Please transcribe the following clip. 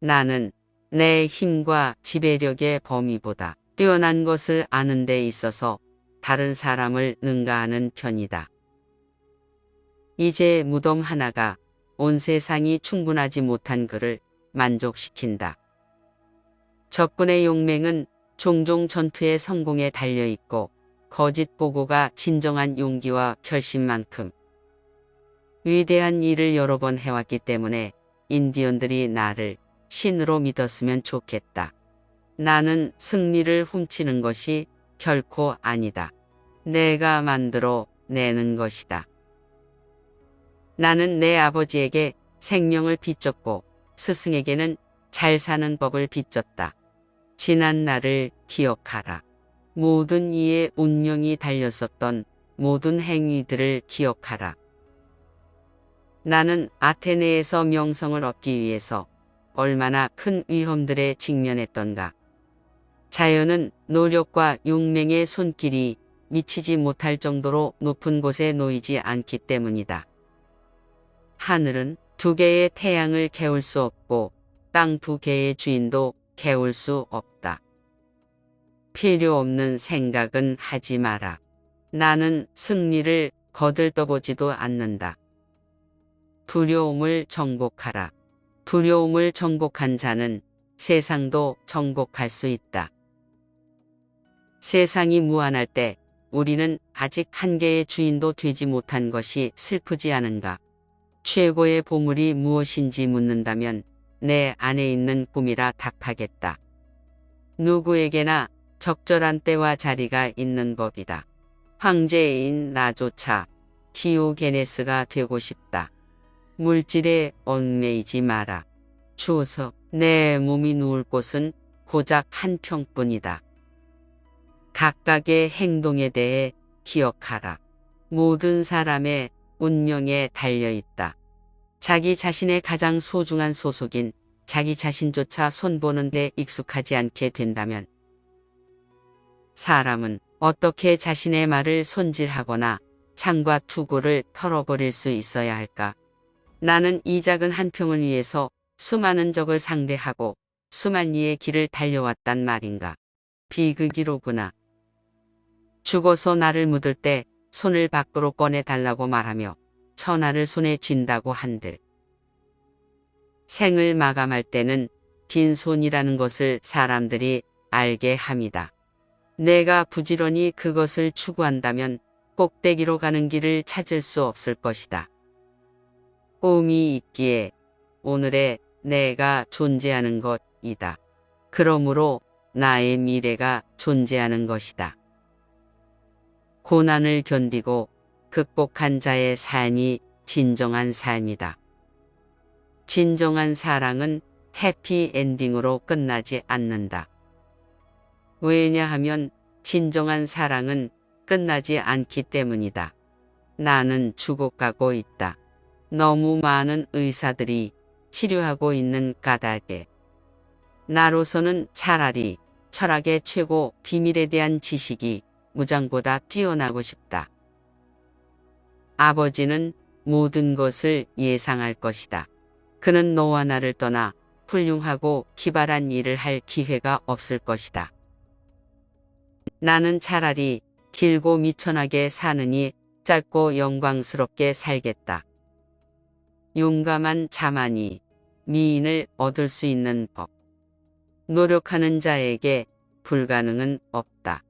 나는 내 힘과 지배력의 범위보다 뛰어난 것을 아는 데 있어서 다른 사람을 능가하는 편이다. 이제 무덤 하나가 온 세상이 충분하지 못한 그를 만족시킨다. 적군의 용맹은 종종 전투의 성공에 달려있고 거짓 보고가 진정한 용기와 결심만큼 위대한 일을 여러 번 해왔기 때문에 인디언들이 나를 신으로 믿었으면 좋겠다. 나는 승리를 훔치는 것이 결코 아니다. 내가 만들어 내는 것이다. 나는 내 아버지에게 생명을 빚졌고 스승에게는 잘 사는 법을 빚졌다. 지난 날을 기억하라. 모든 이의 운명이 달렸었던 모든 행위들을 기억하라. 나는 아테네에서 명성을 얻기 위해서 얼마나 큰 위험들에 직면했던가. 자연은 노력과 용맹의 손길이 미치지 못할 정도로 높은 곳에 놓이지 않기 때문이다. 하늘은 두 개의 태양을 개울 수 없고 땅 두 개의 주인도 개울 수 없다. 필요 없는 생각은 하지 마라. 나는 승리를 거들떠보지도 않는다. 두려움을 정복하라. 두려움을 정복한 자는 세상도 정복할 수 있다. 세상이 무한할 때 우리는 아직 한 개의 주인도 되지 못한 것이 슬프지 않은가. 최고의 보물이 무엇인지 묻는다면 내 안에 있는 꿈이라 답하겠다. 누구에게나 적절한 때와 자리가 있는 법이다. 황제인 나조차 디오게네스가 되고 싶다. 물질에 얽매이지 마라. 주어서 내 몸이 누울 곳은 고작 한 평뿐이다. 각각의 행동에 대해 기억하라. 모든 사람의 운명에 달려 있다. 자기 자신의 가장 소중한 소속인 자기 자신조차 손보는 데 익숙하지 않게 된다면 사람은 어떻게 자신의 말을 손질하거나 창과 투구를 털어버릴 수 있어야 할까? 나는 이 작은 한 평을 위해서 수많은 적을 상대하고 수만 리의 길을 달려왔단 말인가. 비극이로구나. 죽어서 나를 묻을 때 손을 밖으로 꺼내 달라고 말하며 천하를 손에 쥔다고 한들. 생을 마감할 때는 빈손이라는 것을 사람들이 알게 합니다. 내가 부지런히 그것을 추구한다면 꼭대기로 가는 길을 찾을 수 없을 것이다. 꿈이 있기에 오늘의 내가 존재하는 것이다. 그러므로 나의 미래가 존재하는 것이다. 고난을 견디고 극복한 자의 삶이 진정한 삶이다. 진정한 사랑은 해피 엔딩으로 끝나지 않는다. 왜냐하면 진정한 사랑은 끝나지 않기 때문이다. 나는 죽어가고 있다. 너무 많은 의사들이 치료하고 있는 까닭에 나로서는 차라리 철학의 최고 비밀에 대한 지식이 무장보다 뛰어나고 싶다. 아버지는 모든 것을 예상할 것이다. 그는 너와 나를 떠나 훌륭하고 기발한 일을 할 기회가 없을 것이다. 나는 차라리 길고 미천하게 사느니 짧고 영광스럽게 살겠다. 용감한 자만이 미인을 얻을 수 있는 법. 노력하는 자에게 불가능은 없다.